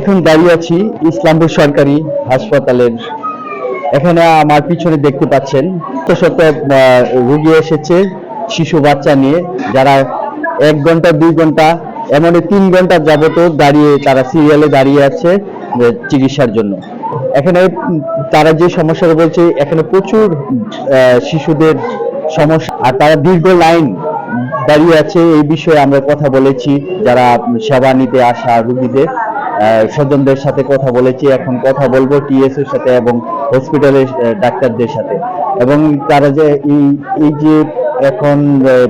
এখন দাঁড়িয়ে আছি ইসলামপুর সরকারি হাসপাতালের। এখানে আমার পিছনে দেখতে পাচ্ছেন শত আহ, এসেছে শিশু বাচ্চা নিয়ে যারা এক ঘণ্টা দুই ঘণ্টা এমনই তিন ঘণ্টা যাবত দাঁড়িয়ে তারা সিরিয়ালে দাঁড়িয়ে আছে চিকিৎসার জন্য। এখানে তারা যে সমস্যাটা বলছে এখানে প্রচুর শিশুদের সমস্যা আর তারা দীর্ঘ লাইন দাঁড়িয়ে আছে এই বিষয়ে আমরা কথা বলেছি যারা সেবা নিতে আসা রোগীদের। স্বজনদের সাথে কথা বলেছি, এখন কথা বলব টিএস এর সাথে এবং হসপিটালের ডাক্তারদের সাথে। এবং তারা যে এই যে এখন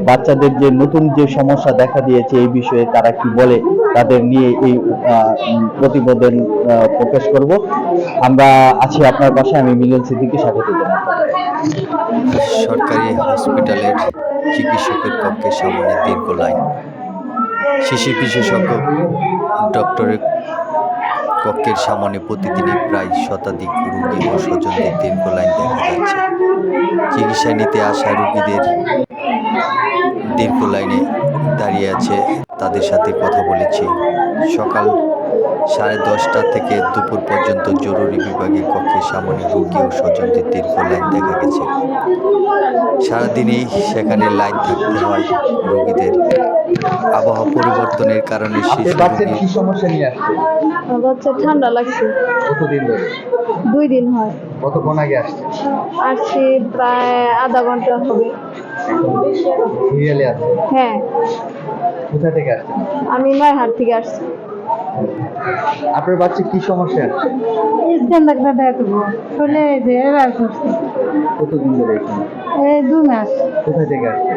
বাচ্চাদের যে নতুন যে সমস্যা দেখা দিয়েছে এই বিষয়ে তারা কি বলে, তাদের নিয়ে এই প্রতিবেদন প্রকাশ করব। আমরা আছি আপনার পাশে, আমি মিলন সিদ্দিকী স্বাগত জানাই সরকারি হসপিটালের চিকিৎসকের কক্ষের সামনে দীর্ঘ লাইন। শিশু বিশেষজ্ঞ ডক্টরের কক্ষের সামনে প্রতিদিনই প্রায় শতাধিক রোগী ও স্বজনদের দীর্ঘ লাইন দেখা যাচ্ছে। চিকিৎসা নিতে আসা রোগীদের দীর্ঘ লাইনে দাঁড়িয়ে আছে। তাদের সাথে কথা বলেছি। সকাল সাড়ে দশটা থেকে দুপুর পর্যন্ত জরুরি বিভাগের কক্ষে সামনে রোগী ও স্বজনদের দীর্ঘ লাইন দেখা গেছে। সারাদিনই সেখানে লাইন থাকতে হয় রোগীদের। আবহাওয়া পরিবর্তনের কারণে শিশু কি সমস্যা নিয়ে আসছে বাচ্চা ঠান্ডা লাগছে। কতদিন ধরে? দুই দিন হয়। কতক্ষণ আগে আসছে আসছি প্রায় আধা ঘণ্টা হবে। সিরিয়ালে আছে হ্যাঁ। কোথা থেকে আসছে আমি নয়হাট থেকে আসছি। আপনার বাচ্চা কি সমস্যা? ইসলাম ডাক্তার দেখাবো। চলে যে এবার করছি কতদিন ধরে এখানে? এই দু মাস। কোথা থেকে আসছে?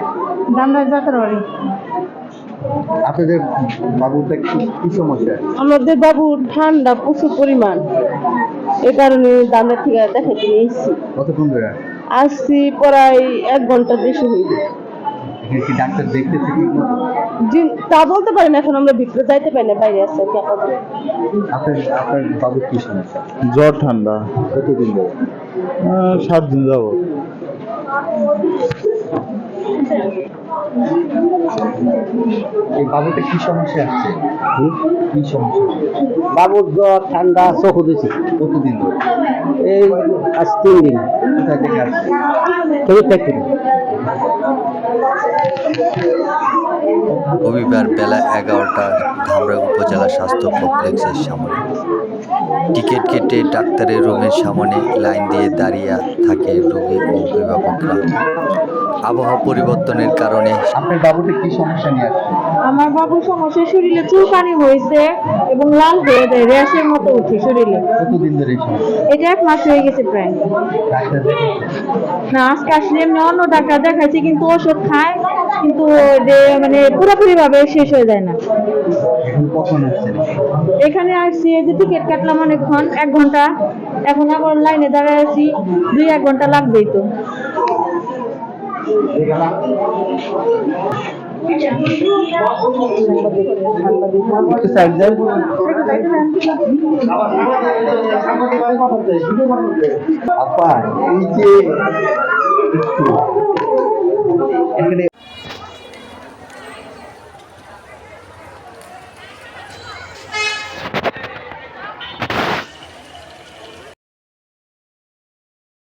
দামরাজ যাত্রা বাড়ি। আপনাদের বাবুটা কি কি সমস্যা? আমাদের বাবু ঠান্ডা প্রচুর পরিমাণ। এ কারণে দামরা থেকে দেখাতে নিয়ে এসেছি কতক্ষণ ধরে আসছি? প্রায় এক ঘণ্টা বেশি হইবে এখানে কি ডাক্তার দেখতেছে কি? জি- তা বলতে পারি না এখন আমরা ভিতরে যাইতে পারি না বাইরে আছে কি আপাতত। আপনার আপনার বাবুর কি সমস্যা? জ্বর ঠান্ডা। কতদিন ধরে আহ, সাত দিন যাব এই বাবুটা কি সমস্যা আছে? কি সমস্যা? বাবুর জ্বর ঠান্ডা চোখ দিছে কতদিন ধরে? এই আজ তিন দিন। কোথা থেকে আসছে? শরীর থেকে। রবিবার বেলা এগারোটা ধামরা উপজেলা স্বাস্থ্য কমপ্লেক্সের সামনে। টিকিট কেটে ডাক্তারের রুমের সামনে লাইন দিয়ে দাঁড়িয়ে থাকে রোগী ও অভিভাবকরা। আবহাওয়া পরিবর্তনের কারণে আপনার বাবুটা কি সমস্যা নিয়ে আসছে আমার বাবুর সমস্যা শরীরে চুলকানি হয়েছে এবং লাল হয়ে যায় র্যাশের মতো উঠে শরীরে। কতদিন ধরে এই সমস্যা? এটা এক মাস হয়ে গেছে প্রায়। না আজকে আসলে এমনি অন্য ডাক্তার দেখাইছি কিন্তু ওষুধ খায়। কিন্তু যে মানে পুরোপুরি ভাবে শেষ হয়ে যায় না। এখন আসছি এই যে টিকিট কাটলাম অনেকক্ষণ এক ঘণ্টা। এখন আবার লাইনে দাঁড়ায় আছি দুই এক ঘণ্টা লাগবেই তো। আপা এই যে